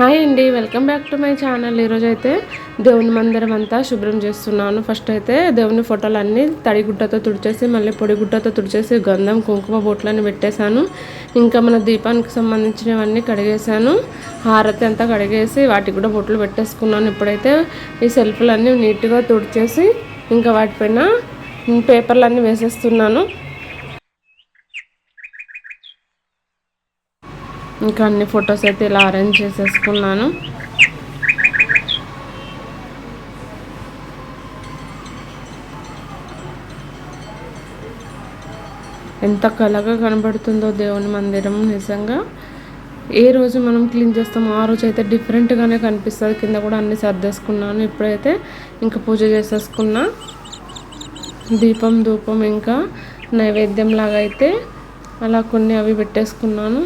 Hi అండి welcome back to my channel. ఈరోజు అయితే దేవుని మందిరం అంతా శుభ్రం చేస్తున్నాను. ఫస్ట్ అయితే దేవుని ఫోటోలు అన్నీ తడిగుడ్డతో తుడిచేసి మళ్ళీ పొడిగుడ్డతో తుడిచేసి గంధం కుంకుమ బొట్లని పెట్టేశాను. ఇంకా మన దీపానికి సంబంధించినవన్నీ కడిగేశాను. హారతి అంతా కడిగేసి వాటికి కూడా బొట్లు పెట్టేసుకున్నాను. ఇప్పుడైతే ఈ సెల్ఫ్లన్నీ నీట్గా తుడిచేసి ఇంకా వాటిపైన పేపర్లన్నీ వేసేస్తున్నాను. ఇంకా అన్ని ఫొటోస్ అయితే ఇలా అరేంజ్ చేసేసుకున్నాను. ఎంత కలగా కనబడుతుందో దేవుని మందిరం నిజంగా. ఏ రోజు మనం క్లీన్ చేస్తామో ఆ రోజు అయితే డిఫరెంట్గానే కనిపిస్తుంది. కింద కూడా అన్ని సర్దేసుకున్నాను ఇప్పుడైతే. ఇంకా పూజ చేసేసుకున్నా. దీపం ధూపం ఇంకా నైవేద్యం లాగా అయితే అలా కొన్ని అవి పెట్టేసుకున్నాను.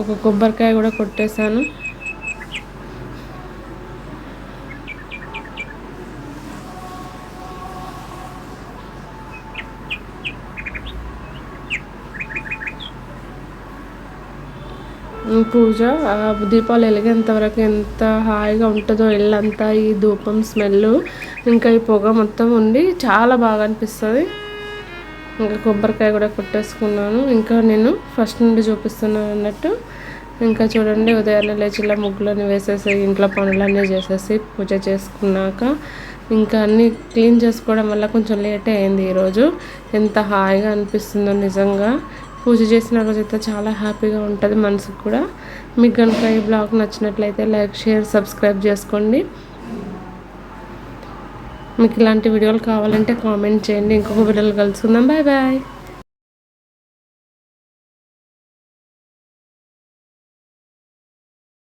ఒక కొబ్బరికాయ కూడా కొట్టేశాను. పూజ దీపాలు వెలిగేంత వరకు ఎంత హాయిగా ఉంటుందో ఇల్లంతా ఈ ధూపం స్మెల్ ఇంకా ఈ పొగ మొత్తం ఉండి చాలా బాగా అనిపిస్తుంది. ఇంకా కొబ్బరికాయ కూడా కొట్టేసుకున్నాను. ఇంకా నేను ఫస్ట్ నుండి చూపిస్తున్నాను అన్నట్టు. ఇంకా చూడండి ఉదయాన్నే లేచి ఇలా ముగ్గులని వేసేసి ఇంట్లో పనులన్నీ చేసేసి పూజ చేసుకున్నాక ఇంకా అన్నీ క్లీన్ చేసుకోవడం వల్ల కొంచెం లేటే అయింది ఈరోజు. ఎంత హాయిగా అనిపిస్తుందో నిజంగా. పూజ చేసిన రోజైతే చాలా హ్యాపీగా ఉంటుంది మనసుకు కూడా. మీకు కనుక ఈ బ్లాగ్ నచ్చినట్లయితే లైక్ షేర్ సబ్స్క్రైబ్ చేసుకోండి. మీకు ఇలాంటి వీడియోలు కావాలంటే కామెంట్ చేయండి. ఇంకొక వీడియోలు కలుసుకుందాం. Bye bye.